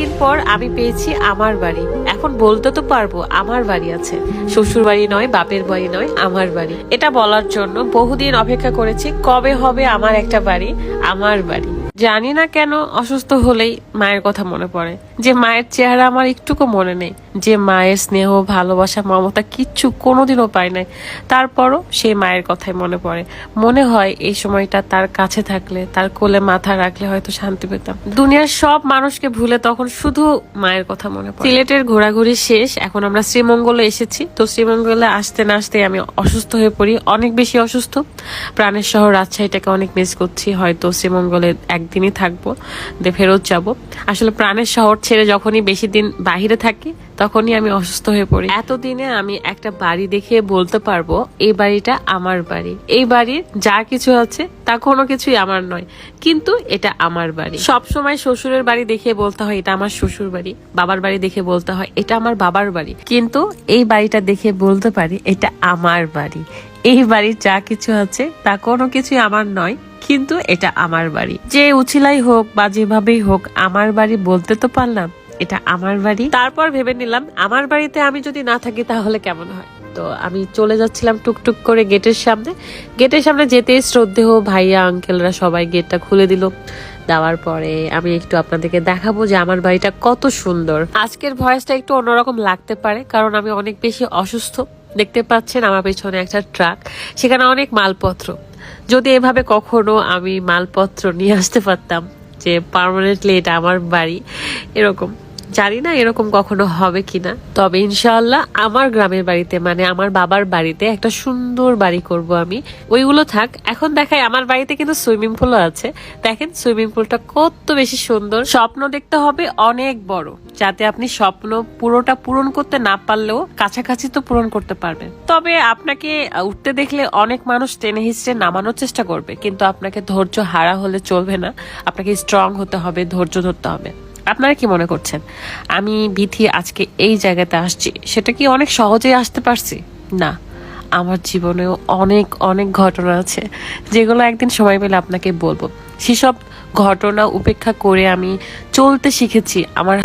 দিন পর আমি পেয়েছি আমার বাড়ি। এখন বলতে তো পারব আমার বাড়ি আছে। শ্বশুর বাড়ি নয়, বাপের বাড়ি নয়, আমার বাড়ি। এটা বলার জন্য বহুদিন অপেক্ষা করেছি, কবে হবে আমার একটা বাড়ি, আমার বাড়ি। জানি না কেন অসুস্থ হলেই মায়ের কথা মনে পড়ে। যে মায়ের চেহারা আমার একটুকু মনে নেই। যে মায়ের স্নেহ, ভালোবাসা, মমতা কিচ্ছু কোনোদিনও পাই নাই। তারপরও সেই মায়ের কথাই মনে পড়ে। মনে হয় এই সময়টা তার কাছে থাকলে, তার কোলে মাথা রাখলে হয়তো শান্তি পেতাম। দুনিয়ার সব মানুষকে ভুলে তখন শুধু মায়ের কথা মনে পড়ে। সিলেটের ঘোরাঘুরি শেষ, এখন আমরা শ্রীমঙ্গলে এসেছি। তো শ্রীমঙ্গলে আসতে না আসতে আমি অসুস্থ হয়ে পড়ি। অনেক বেশি অসুস্থ। প্রাণের শহর রাজশাহীটাকে অনেক মিস করছি। হয়তো শ্রীমঙ্গলে একদিনই থাকব দিয়ে ফেরত যাব। আসলে প্রাণের শহর ছেড়ে যখনই বেশি দিন বাহিরে থাকি, তখনই আমি অসুস্থ হয়ে পড়ি। এতদিনে আমি একটা বাড়ি দেখে বলতে পারব, এই বাড়িটা আমার বাড়ি। এই বাড়ির যা কিছু আছে, তা কোনো কিছুই আমার নয়, কিন্তু এটা আমার বাড়ি। সব সময় শ্বশুরের বাড়ি দেখে বলতে হয়, এটা আমার শ্বশুর বাড়ি। বাবার বাড়ি দেখে বলতে হয়, এটা আমার বাবার বাড়ি। কিন্তু এই বাড়িটা দেখে বলতে পারি, এটা আমার বাড়ি। এই বাড়ির যা কিছু আছে, তা কোনো কিছুই আমার নয় কিন্তু এটা আমার বাড়ি। যে উছিলাই হোক বা যেভাবেই হোক, আমার বাড়ি বলতে তো পারলাম, এটা আমার বাড়ি। তারপর ভেবে নিলাম, আমার বাড়িতে আমি যদি না থাকি তাহলে কেমন হয়? তো আমি চলে যাচ্ছিলাম টুকটুক করে গেটের সামনে। গেটের সামনে যেতেই শ্রদ্ধেয় ভাইয়া, আঙ্কেলরা সবাই গেটটা খুলে দিল। দেওয়ার পরে আমি একটু আপনাদেরকে দেখাবো যে আমার বাড়িটা কত সুন্দর। আজকের ভয়েসটা একটু অন্যরকম লাগতে পারে, কারণ আমি অনেক বেশি অসুস্থ। দেখতে পাচ্ছেন আমার পেছনে একটা ট্রাক, সেখানে অনেক মালপত্র। যদি এভাবে কখনো আমি মালপত্র নিয়ে আসতে পারতাম যে পারমানেন্টলি এটা আমার বাড়ি এরকম। জানি না এরকম কখনো হবে কিনা। তবে ইনশাআল্লাহ আমার গ্রামের বাড়িতে মানে আমার বাবার বাড়িতে একটা সুন্দর বাড়ি করব আমি। ওইগুলো থাক, এখন দেখাই আমার বাড়িতে কিন্তু সুইমিং পুলও আছে। দেখেন সুইমিং পুলটা কত বেশি সুন্দর। স্বপ্ন দেখতে হবে অনেক বড়, যাতে আপনি স্বপ্ন পুরোটা পূরণ করতে না পারলেও কাছাকাছি তো পূরণ করতে পারবেন। তবে আপনাকে উঠতে দেখলে অনেক মানুষ টেনে হিসড়ে নামানোর চেষ্টা করবে, কিন্তু আপনাকে ধৈর্য হারা হলে চলবে না। আপনাকে স্ট্রং হতে হবে, ধৈর্য ধরতে হবে। আপনারা কি মনে করছেন? আমি বিথি আজকে এই জায়গাতে আসছি, সেটা কি অনেক সহজেই আসতে পারছি? না। আমার জীবনেও অনেক অনেক ঘটনা আছে, যেগুলো একদিন সময় পেলে আপনাকে বলব। সেসব ঘটনা উপেক্ষা করে আমি চলতে শিখেছি আমার